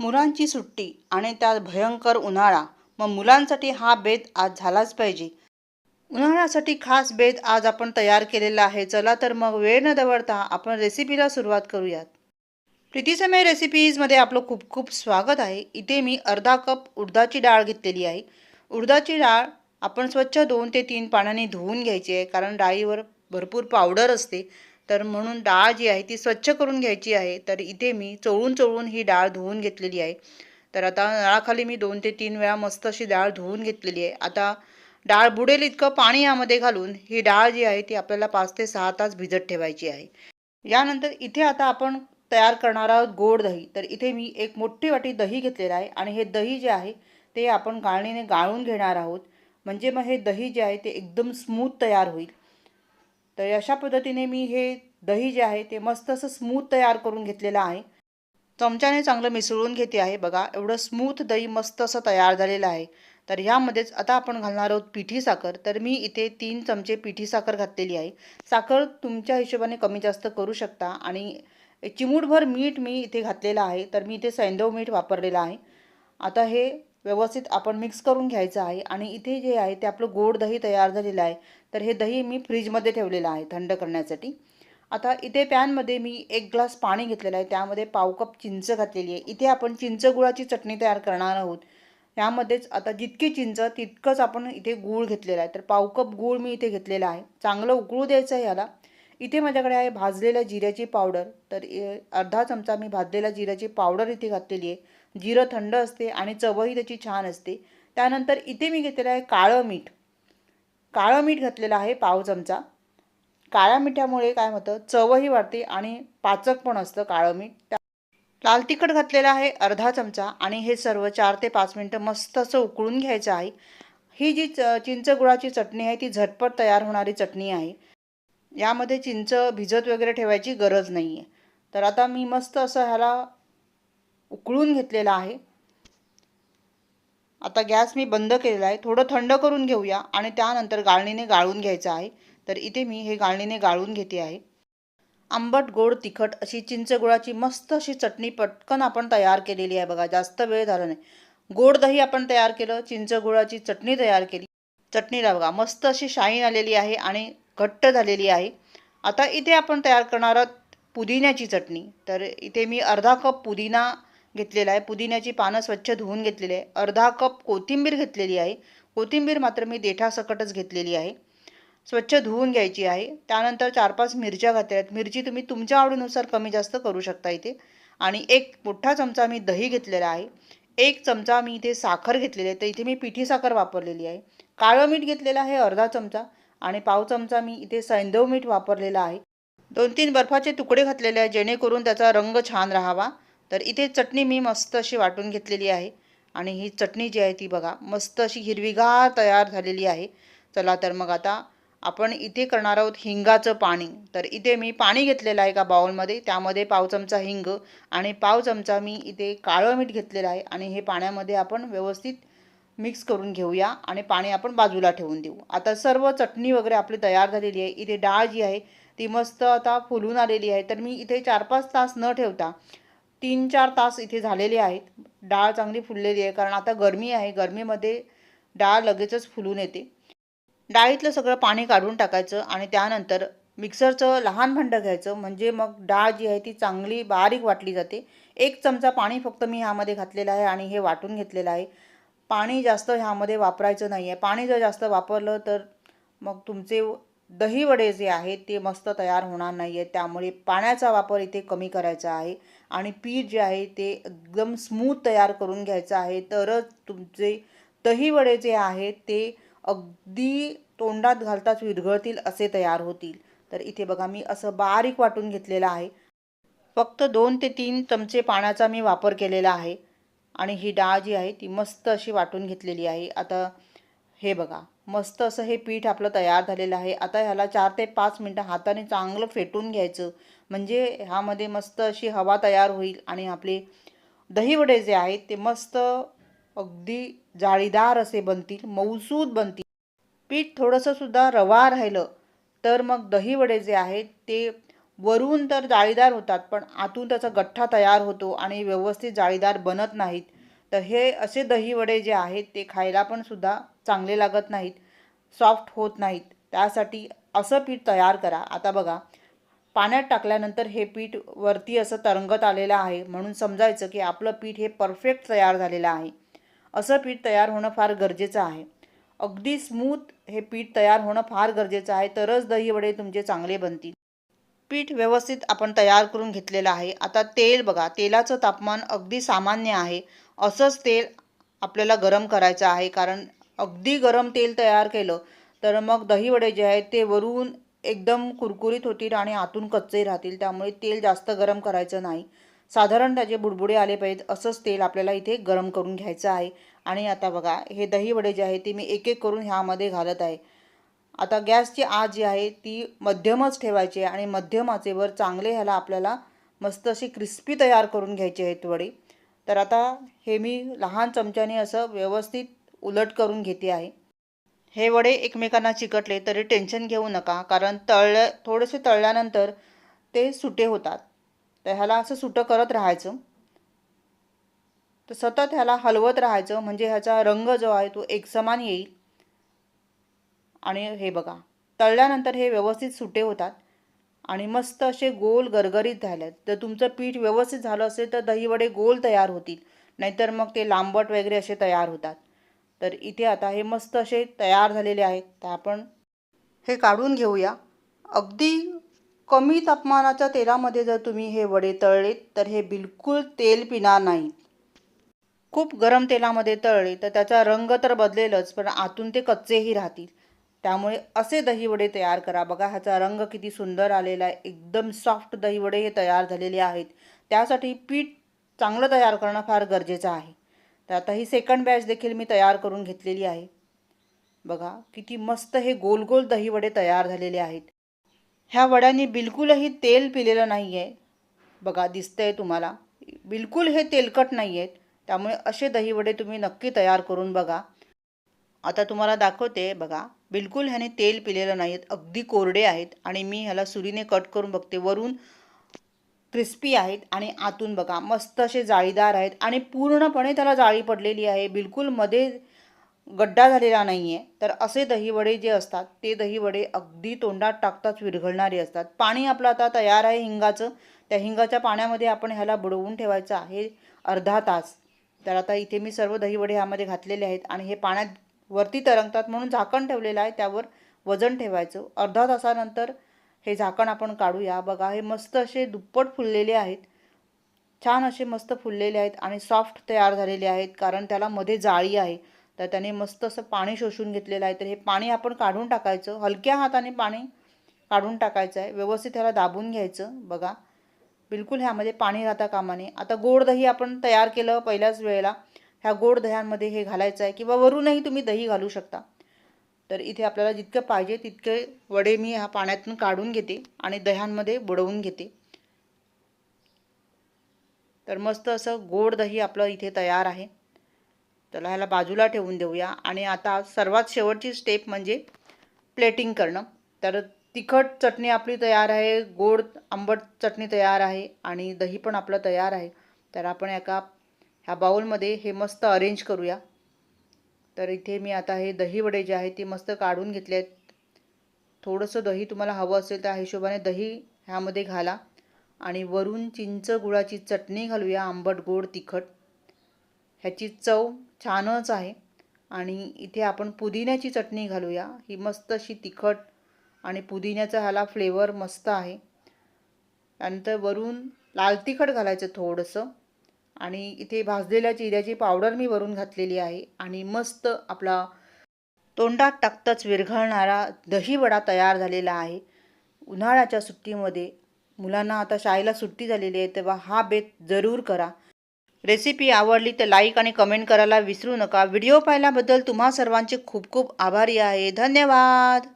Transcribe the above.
मुलांची सुट्टी आणि त्यात भयंकर उन्हाळा. मग मुलांसाठी हा बेत आज झालाच पाहिजे. उन्हाळ्यासाठी खास बेत आज आपण तयार केलेला आहे. चला तर मग वेळ न दवडता आपण रेसिपीला सुरुवात करूयात. प्रीतीसमय रेसिपीजमध्ये आपलं खूप खूप स्वागत आहे. इथे मी अर्धा कप उडदाची डाळ घेतलेली आहे. उडदाची डाळ आपण स्वच्छ दोन ते तीन पाण्याने धुवून घ्यायची आहे. कारण डाळीवर भरपूर पावडर असते. तर म्हणून डाळ जी आहे ती स्वच्छ करून घ्यायची आहे. तर इथे मी चोळून चोळून ही डाळ धुवून घेतलेली आहे. तर आता नळाखाली मी दोन ते तीन वेळा मस्त अशी डाळ धुवून घेतलेली आहे. आता डाळ बुडेल इतकं पाणी यामध्ये घालून ही डाळ जी आहे ती आपल्याला पाच ते सहा तास भिजत ठेवायची आहे. यानंतर इथे आता आपण तयार करणार आहोत गोड दही. तर इथे मी एक मोठी वाटी दही घेतलेलं आहे आणि हे दही जे आहे ते आपण गाळणीने गाळून घेणार आहोत. म्हणजे मग हे दही जे आहे ते एकदम स्मूथ तयार होईल. तर अशा पद्धतीने मी हे दही जे आहे ते मस्त असं स्मूथ तयार करून घेतलेलं आहे. चमच्याने चांगलं मिसळून घेते आहे बघा एवढं स्मूथ दही मस्त असं तयार झालेलं आहे. तर ह्यामध्येच आता आपण घालणार आहोत पिठी साखर. तर मी इथे तीन चमचे पिठी साखर घातलेली आहे. साखर तुमच्या हिशोबाने कमी जास्त करू शकता आणि चिमूटभर मीठ मी इथे घातलेलं आहे. तर मी इथे सैंदव मीठ वापरलेलं आहे. आता हे व्यवस्थित आपण मिक्स करून घ्यायचं आहे आणि इथे जे आहे ते आपलं गोड दही तयार झालेलं आहे. तर हे दही मी फ्रीजमध्ये ठेवलेलं आहे थंड करण्यासाठी. आता इथे पॅनमध्ये मी एक ग्लास पाणी घेतलेलं आहे. त्यामध्ये पाव कप चिंच घातलेली आहे. इथे आपण चिंच गुळाची चटणी तयार करणार आहोत. यामध्येच आता जितकी चिंच तितकंच आपण इथे गूळ घेतलेला आहे. तर पाव कप गूळ मी इथे घेतलेला आहे. चांगलं उकळू द्यायचं आहे याला. इथे माझ्याकडे आहे भाजलेल्या जिऱ्याची पावडर. तर अर्धा चमचा मी भाजलेल्या जिऱ्याची पावडर इथे घातलेली आहे. जिरं थंड असते आणि चवही त्याची छान असते. त्यानंतर इथे मी घेतलेलं आहे काळं मीठ. काळं मीठ घातलेलं आहे पाव चमचा. काळ्या मिठामुळे काय होतं? चवही वाढते आणि पाचक पण असतं काळं मीठ. लाल तिखट घातलेलं आहे अर्धा चमचा आणि हे सर्व चार ते पाच मिनटं मस्त असं उकळून घ्यायचं आहे. ही जी च चिंच गुळाची चटणी आहे ती झटपट तयार होणारी चटणी आहे. यामध्ये चिंच भिजत वगैरे ठेवायची गरज नाही आहे तर आता मी मस्त असं ह्याला उकळून घेतलेलं आहे. आता गॅस मी बंद केलेला आहे. थोडं थंड करून घेऊया आणि त्यानंतर गाळणीने गाळून घ्यायचं आहे. तर इथे मी हे गाळणीने गाळून घेते आहे. आंबट गोड तिखट अशी चिंचगुळाची मस्त अशी चटणी पटकन आपण तयार केलेली आहे बघा. जास्त वेळ झाला नाही. गोड दही आपण तयार केलं. चिंचगुळाची चटणी तयार केली. चटणीला बघा मस्त अशी शाईन आलेली आहे आणि घट्ट झालेली आहे. आता इथे आपण तयार करणार आहोत पुदिन्याची चटणी. तर इथे मी अर्धा कप पुदिना घेतलेला आहे. पुदिन्याची पानं स्वच्छ धुवून घेतलेली आहे. अर्धा कप कोथिंबीर घेतलेली आहे. कोथिंबीर मात्र मी देठासकटच घेतलेली आहे. स्वच्छ धुवून घ्यायची आहे. त्यानंतर चार पाच मिरच्या घातल्या आहेत. मिरची तुम्ही तुमच्या आवडीनुसार कमी जास्त करू शकता इथे. आणि एक मोठा चमचा मी दही घेतलेला आहे. एक चमचा मी इथे साखर घेतलेली आहे. तर इथे मी पिठी साखर वापरलेली आहे. काळं मीठ घेतलेलं आहे अर्धा चमचा. आणि पाव चमचा मी इथे सैंदव मीठ वापरलेला आहे. दोन तीन बर्फाचे तुकडे घातलेले आहे जेणेकरून त्याचा रंग छान राहावा. तर इथे चटणी मी मस्त अशी वाटून घेतलेली आहे. आणि ही चटणी जी आहे ती बघा मस्त अशी हिरवीगार तयार झालेली आहे. चला तर मग आता आपण इथे करणार आहोत हिंगाचं पाणी. तर इथे मी पाणी घेतलेलं आहे का बाउलमध्ये त्यामध्ये पाव चमचा हिंग आणि पाव चमचा मी इथे काळं मीठ घेतलेलं आहे. आणि हे पाण्यामध्ये आपण व्यवस्थित मिक्स करून घेऊया आणि पाणी आपण बाजूला ठेवून देऊ. आता सर्व चटणी वगैरे आपली तयार झालेली आहे. इथे डाळ जी आहे ती मस्त आता फुलून आलेली आहे. तर मी इथे चार पाच तास न ठेवता तीन चार तास इथे झालेले आहेत. डाळ चांगली फुललेली आहे. कारण आता गरमी आहे. गरमीमध्ये डाळ लगेचच फुलून येते. डाळीतलं सगळं पाणी काढून टाकायचं आणि त्यानंतर मिक्सरचं लहान भांडं घ्यायचं. म्हणजे मग डाळ जी आहे ती चांगली बारीक वाटली जाते. एक चमचा पाणी फक्त मी ह्यामध्ये घातलेलं आहे आणि हे वाटून घेतलेलं आहे. पाणी जास्त ह्यामध्ये वापरायचं नाही आहे पाणी जर जास्त वापरलं तर मग तुमचे दहीवडे जे आहेत ते मस्त तयार होणार नाही आहेत त्यामुळे पाण्याचा वापर इथे कमी करायचा आहे. आणि पीठ जे आहे ते एकदम स्मूथ तयार करून घ्यायचं आहे. तरच तुमचे दहीवडे जे आहेत ते अगदी तोंडात घालताच विरघळतील असे तयार होतील. तर इथे बघा मी असं बारीक वाटून घेतलेलं आहे. फक्त दोन ते तीन चमचे पाण्याचा मी वापर केलेला आहे. आणि ही डाळ जी आहे ती मस्त अशी वाटून घेतलेली आहे. आता हे बघा. मस्त असं हे पीठ आपलं तयार झालेलं आहे. आता ह्याला चार ते पाच मिनटं हाताने चांगलं फेटून घ्यायचं. म्हणजे ह्यामध्ये मस्त अशी हवा तयार होईल आणि आपले दहीवडे जे आहेत ते मस्त अगदी जाळीदार असे बनतील मऊसूद बनतील. पीठ थोडंसंसुद्धा रवा राहिलं तर मग दहीवडे जे आहेत ते वरून तर जाळीदार होतात पण आतून त्याचा गठ्ठा तयार होतो आणि व्यवस्थित जाळीदार बनत नाहीत. तर हे असे दहीवडे जे आहेत ते खायला पण सुद्धा चांगले लागत नाहीत सॉफ्ट होत नाहीत. त्यासाठी असं पीठ तयार करा. आता बघा पाण्यात टाकल्यानंतर हे पीठ वरती असं तरंगत आलेलं आहे. म्हणून समजायचं की आपलं पीठ हे परफेक्ट तयार झालेलं आहे. असं पीठ तयार होणं फार गरजेचं आहे. अगदी स्मूथ हे पीठ तयार होणं फार गरजेचं आहे. तरच दहीवडे तुमचे चांगले बनतील. पीठ व्यवस्थित आपण तयार करून घेतलेलं आहे. आता तेल बघा तेलाचं तापमान अगदी सामान्य आहे. असंच तेल आपल्याला गरम करायचं आहे. कारण अगदी गरम तेल तयार केलं तर मग दहीवडे जे आहेत ते वरून एकदम कुरकुरीत होतील आणि आतून कच्चे राहतील. त्यामुळे तेल जास्त गरम करायचं नाही. साधारण त्याचे बुडबुडे आले पाहिजेत. असंच तेल आपल्याला इथे गरम करून घ्यायचं आहे. आणि आता बघा हे दहीवडे जे आहे ते मी एक एक करून ह्यामध्ये घालत आहे. आता गॅसची आग जी आहे ती मध्यमच ठेवायची आहे आणि मध्यम आचेवर चांगले ह्याला आपल्याला मस्त अशी क्रिस्पी तयार करून घ्यायची आहेत वडी. तर आता हे मी लहान चमच्याने असं व्यवस्थित उलट करून घेते आहे. हे वडे एकमेकांना चिकटले तरी टेन्शन घेऊ नका कारण तळल्या थोडेसे तळल्यानंतर ते सुटे होतात. तर ह्याला असं सुटं करत राहायचं. तर सतत ह्याला हलवत राहायचं म्हणजे ह्याचा रंग जो आहे तो एकसमान येईल. आणि हे बघा तळल्यानंतर हे व्यवस्थित सुटे होतात आणि मस्त असे गोल गरगरीत झाले जर तुमचं पीठ व्यवस्थित झालं असेल तर दहीवडे गोल तयार होतील नाहीतर मग ते लांबट वगैरे असे तयार होतात. तर इथे आता हे मस्त असे तयार झालेले आहेत. तर आपण हे काढून घेऊया. अगदी कमी तापमानाच्या तेलामध्ये जर तुम्ही हे वडे तळलेत तर हे बिलकुल तेल पिणार नाही खूप गरम तेलामध्ये तळले तर त्याचा रंग तर बदलेलच पण आतून ते कच्चेही राहतील. त्यामुळे असे दहीवडे तयार करा. बघा ह्याचा रंग किती सुंदर आलेला आहे. एकदम सॉफ्ट दहीवडे हे तयार झालेले आहेत. त्यासाठी पीठ चांगलं तयार करणं फार गरजेचं आहे. तर आता ही सेकंड बॅच देखील मी तयार करून घेतलेली आहे. बघा किती मस्त हे गोल गोल दहीवडे तयार झालेले आहेत. ह्या वड्यांनी बिलकुलही तेल पिलेलं नाही आहे बघा दिसतंय तुम्हाला. बिलकुल हे तेलकट नाही आहेत त्यामुळे असे दहीवडे तुम्ही नक्की तयार करून बघा. आता तुम्हाला दाखवते बघा. बिलकुल ह्याने तेल पिलेलं नाही आहेत अगदी कोरडे आहेत आणि मी ह्याला सुरीने कट करून बघते. वरून क्रिस्पी आहेत आणि आतून बघा मस्त असे जाळीदार आहेत आणि पूर्णपणे त्याला जाळी पडलेली आहे. बिलकुलमध्ये गड्डा झालेला नाही आहे तर असे दहीवडे जे असतात ते दहीवडे अगदी तोंडात टाकताच विरघळणारे असतात. पाणी आपलं आता तयार आहे हिंगाचं. त्या हिंगाच्या पाण्यामध्ये आपण ह्याला बुडवून ठेवायचं आहे अर्धा तास. तर आता इथे मी सर्व दहीवडे ह्यामध्ये घातलेले आहेत आणि हे पाण्यात वरती तरंगतात म्हणून झाकण ठेवलेलं आहे त्यावर वजन ठेवायचं. अर्धा तासानंतर हे झाकण आपण काढूया. बघा हे मस्त असे दुप्पट फुललेले आहेत. छान असे मस्त फुललेले आहेत आणि सॉफ्ट तयार झालेले आहेत कारण त्याला मध्ये जाळी आहे. तर त्याने मस्त असं पाणी शोषून घेतलेलं आहे. तर हे पाणी आपण काढून टाकायचं. हलक्या हाताने पाणी काढून टाकायचं आहे. व्यवस्थित ह्याला दाबून घ्यायचं. बघा बिलकुल ह्यामध्ये पाणी राहता कामा नये आता गोड दही आपण तयार केलं पहिल्याच वेळेला. ह्या गोड दह्यांमध्ये हे घालायचं आहे किंवा वरूनही तुम्ही दही घालू शकता. तर इथे आपल्याला जितकं पाहिजे तितके वडे मी ह्या पाण्यातून काढून घेते आणि दह्यांमध्ये बुडवून घेते. तर मस्त असं गोड दही आपलं इथे तयार आहे. त्याला ह्याला बाजूला ठेवून देऊया आणि आता सर्वात शेवटची स्टेप म्हणजे प्लेटिंग करणं. तर तिखट चटणी आपली तयार आहे गोड आंबट चटणी तयार आहे आणि दही पण आपलं तयार आहे. तर आपण एका ह्या बाऊलमध्ये हे मस्त अरेंज करूया. तर इथे मी आता हे दहीवडे जे आहे ते मस्त काढून घेतले आहेत. थोडंसं दही तुम्हाला हवं असेल त्या हिशोबाने दही ह्यामध्ये घाला. आणि वरून चिंच गुळाची चटणी घालूया आंबट गोड तिखट. ह्याची चव छानच आहे. आणि इथे आपण पुदिन्याची चटणी घालूया ही मस्त अशी तिखट आणि पुदिन्याचा ह्याला फ्लेवर मस्त आहे. त्यानंतर वरून लाल तिखट घालायचं थोडंसं. आणि इथे भाजलेल्या चिऱ्याची पावडर मी वरून घातलेली आहे. आणि मस्त आपला तोंडात टाकताच विरघळणारा दहीवडा तयार झालेला आहे. उन्हाळ्याच्या सुट्टीमध्ये मुलांना आता शाळेला सुट्टी झालेली आहे तेव्हा हा बेत जरूर करा. रेसिपी आवडली तर लाईक आणि कमेंट करायला विसरू नका. व्हिडिओ पाहिल्याबद्दल तुम्हा सर्वांचे खूप खूप आभारी आहे. धन्यवाद!